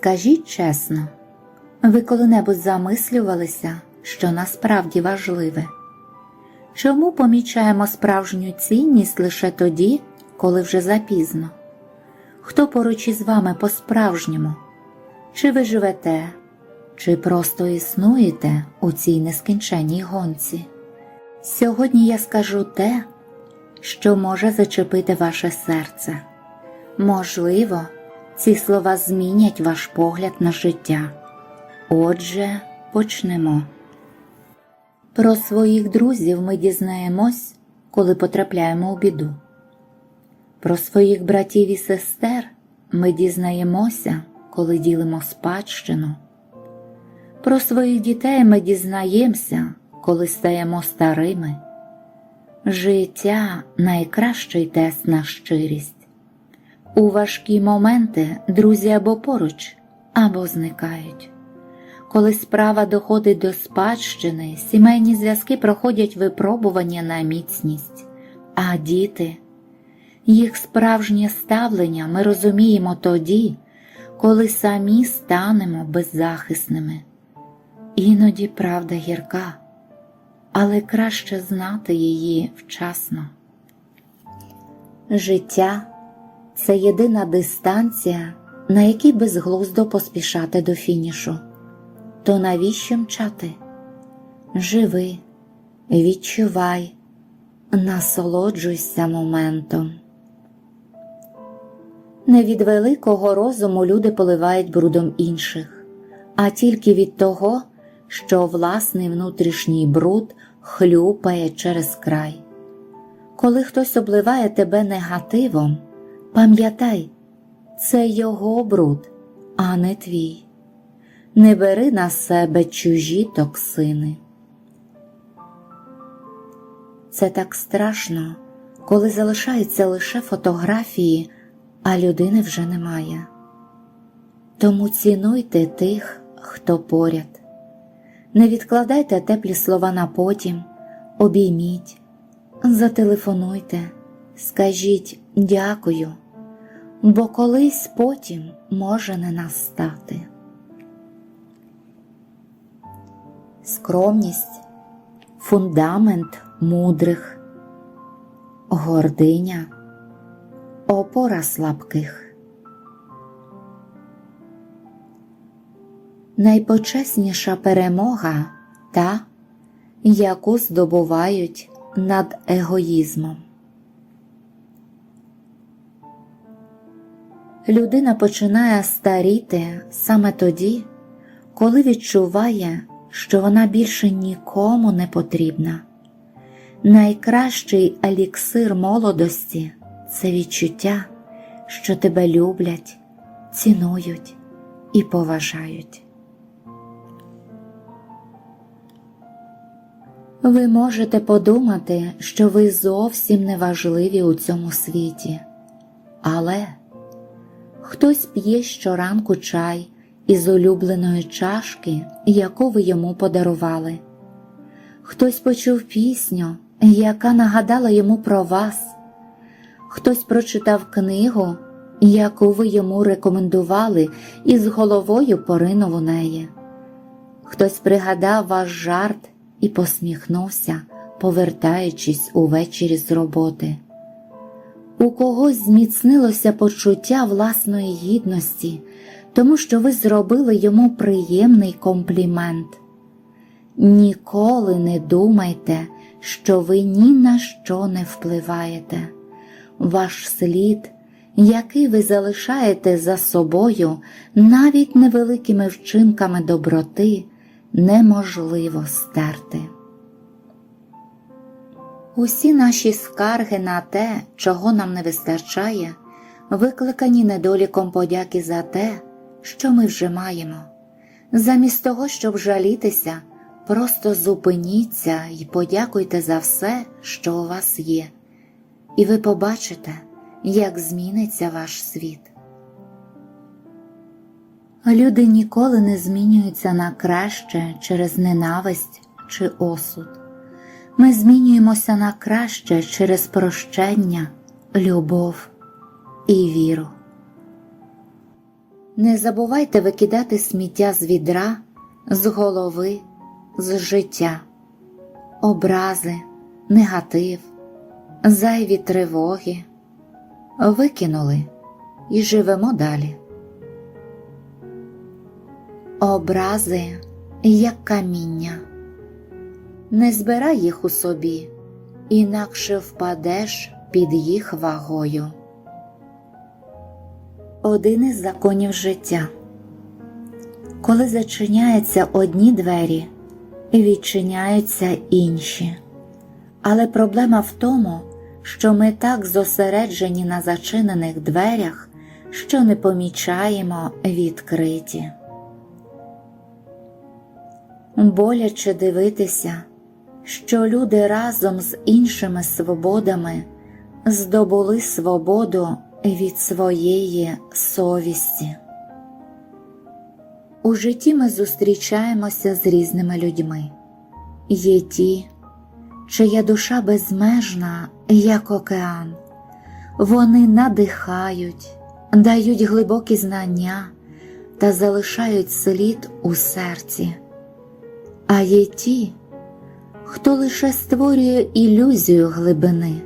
Скажіть чесно, ви коли-небудь замислювалися, що насправді важливе? Чому помічаємо справжню цінність лише тоді, коли вже запізно? Хто поруч із вами по-справжньому? Чи ви живете, чи просто існуєте у цій нескінченній гонці? Сьогодні я скажу те, що може зачепити ваше серце. Можливо, ці слова змінять ваш погляд на життя. Отже, почнемо. Про своїх друзів ми дізнаємось, коли потрапляємо у біду. Про своїх братів і сестер ми дізнаємося, коли ділимо спадщину. Про своїх дітей ми дізнаємося, коли стаємо старими. Життя найкращий тест на щирість. У важкі моменти друзі або поруч, або зникають. Коли справа доходить до спадщини, сімейні зв'язки проходять випробування на міцність, а діти, їх справжнє ставлення ми розуміємо тоді, коли самі станемо беззахисними. Іноді правда гірка, але краще знати її вчасно. Життя це єдина дистанція, на якій безглуздо поспішати до фінішу. То навіщо мчати? Живи, відчувай, насолоджуйся моментом. Не від великого розуму люди поливають брудом інших, а тільки від того, що власний внутрішній бруд хлюпає через край. Коли хтось обливає тебе негативом, пам'ятай, це його бруд, а не твій. Не бери на себе чужі токсини. Це так страшно, коли залишаються лише фотографії, а людини вже немає. Тому цінуйте тих, хто поряд. Не відкладайте теплі слова на потім, обійміть, зателефонуйте, скажіть дякую, бо колись потім може не настати. Скромність фундамент мудрих, гординя, опора слабких. Найпочесніша перемога та, яку здобувають над егоїзмом. Людина починає старіти саме тоді, коли відчуває, що вона більше нікому не потрібна. Найкращий еліксир молодості це відчуття, що тебе люблять, цінують і поважають. Ви можете подумати, що ви зовсім не важливі у цьому світі, але хтось п'є щоранку чай із улюбленої чашки, яку ви йому подарували. Хтось почув пісню, яка нагадала йому про вас, хтось прочитав книгу, яку ви йому рекомендували, і з головою поринув у неї. Хтось пригадав ваш жарт і посміхнувся, повертаючись увечері з роботи. У когось зміцнилося почуття власної гідності, тому що ви зробили йому приємний комплімент. Ніколи не думайте, що ви ні на що не впливаєте. Ваш слід, який ви залишаєте за собою, навіть невеликими вчинками доброти, неможливо стерти. Усі наші скарги на те, чого нам не вистачає, викликані недоліком подяки за те, що ми вже маємо. Замість того, щоб жалітися, просто зупиніться і подякуйте за все, що у вас є, і ви побачите, як зміниться ваш світ. Люди ніколи не змінюються на краще через ненависть чи осуд. Ми змінюємося на краще через прощення, любов і віру. Не забувайте викидати сміття з відра, з голови, з життя, образи, негатив, зайві тривоги. Викинули і живемо далі. Образи, як каміння. Не збирай їх у собі, інакше впадеш під їх вагою. Один із законів життя. Коли зачиняються одні двері, відчиняються інші. Але проблема в тому, що ми так зосереджені на зачинених дверях, що не помічаємо відкриті. Боляче дивитися, що люди разом з іншими свободами здобули свободу від своєї совісті. У житті ми зустрічаємося з різними людьми. Є ті, чия душа безмежна, як океан. Вони надихають, дають глибокі знання та залишають слід у серці. А є ті, хто лише створює ілюзію глибини,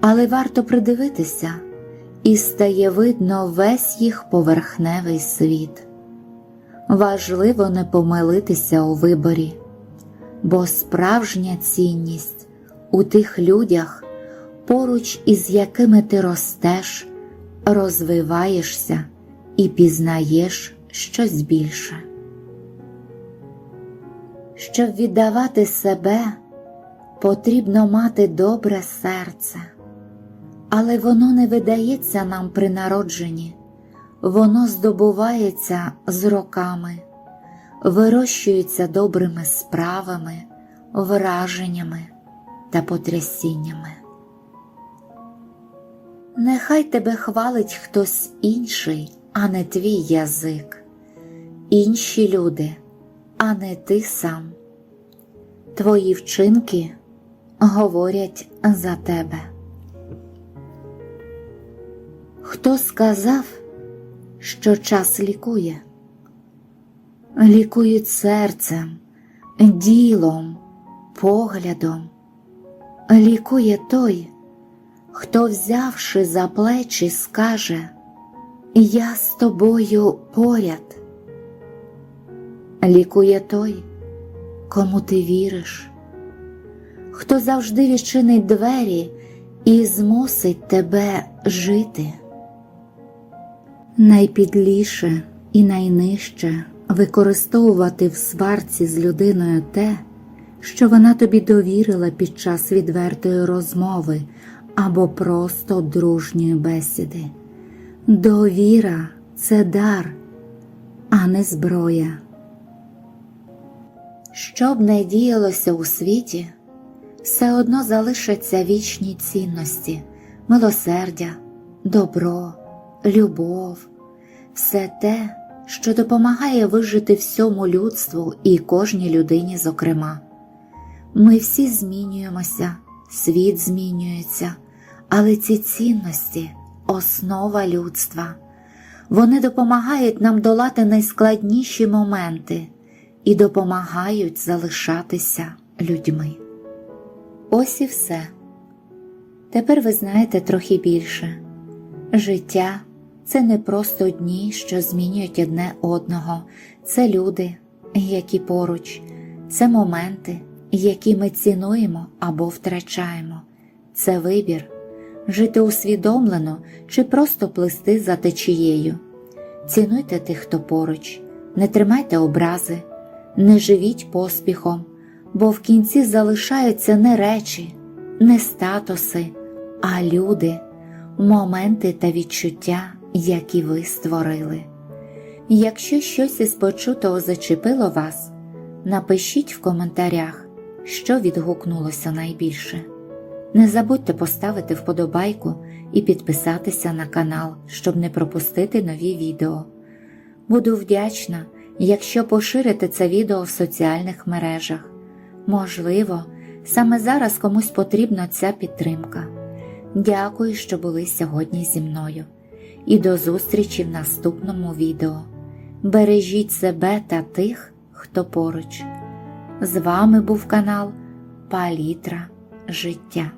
але варто придивитися, і стає видно весь їх поверхневий світ. Важливо не помилитися у виборі, бо справжня цінність у тих людях, поруч із якими ти ростеш, розвиваєшся і пізнаєш щось більше. Щоб віддавати себе, потрібно мати добре серце, але воно не видається нам при народженні, воно здобувається з роками, вирощується добрими справами, враженнями та потрясіннями. Нехай тебе хвалить хтось інший, а не твій язик, інші люди а не ти сам. Твої вчинки говорять за тебе. Хто сказав, що час лікує? Лікують серцем, ділом, поглядом. Лікує той, хто, взявши за плечі, скаже Я з тобою поряд лікує той, кому ти віриш, хто завжди відчинить двері і змусить тебе жити. Найпідліше і найнижче використовувати в сварці з людиною те, що вона тобі довірила під час відвертої розмови або просто дружньої бесіди. Довіра це дар, а не зброя. Що б не діялося у світі, все одно залишаться вічні цінності, милосердя, добро, любов, все те, що допомагає вижити всьому людству і кожній людині, зокрема. Ми всі змінюємося, світ змінюється, але ці цінності основа людства. Вони допомагають нам долати найскладніші моменти і допомагають залишатися людьми. Ось і все. Тепер ви знаєте трохи більше. Життя це не просто дні, що змінюють одне одного, це люди, які поруч, це моменти, які ми цінуємо або втрачаємо, це вибір, жити усвідомлено чи просто плисти за течією. Цінуйте тих, хто поруч, не тримайте образи не живіть поспіхом, бо в кінці залишаються не речі, не статуси, а люди, моменти та відчуття, які ви створили. Якщо щось із почутого зачепило вас, напишіть в коментарях, що відгукнулося найбільше. Не забудьте поставити вподобайку і підписатися на канал, щоб не пропустити нові відео. Буду вдячна якщо поширите це відео в соціальних мережах. Можливо, саме зараз комусь потрібна ця підтримка. Дякую, що були сьогодні зі мною. і до зустрічі в наступному відео. Бережіть себе та тих, хто поруч. З вами був канал Палітра Життя.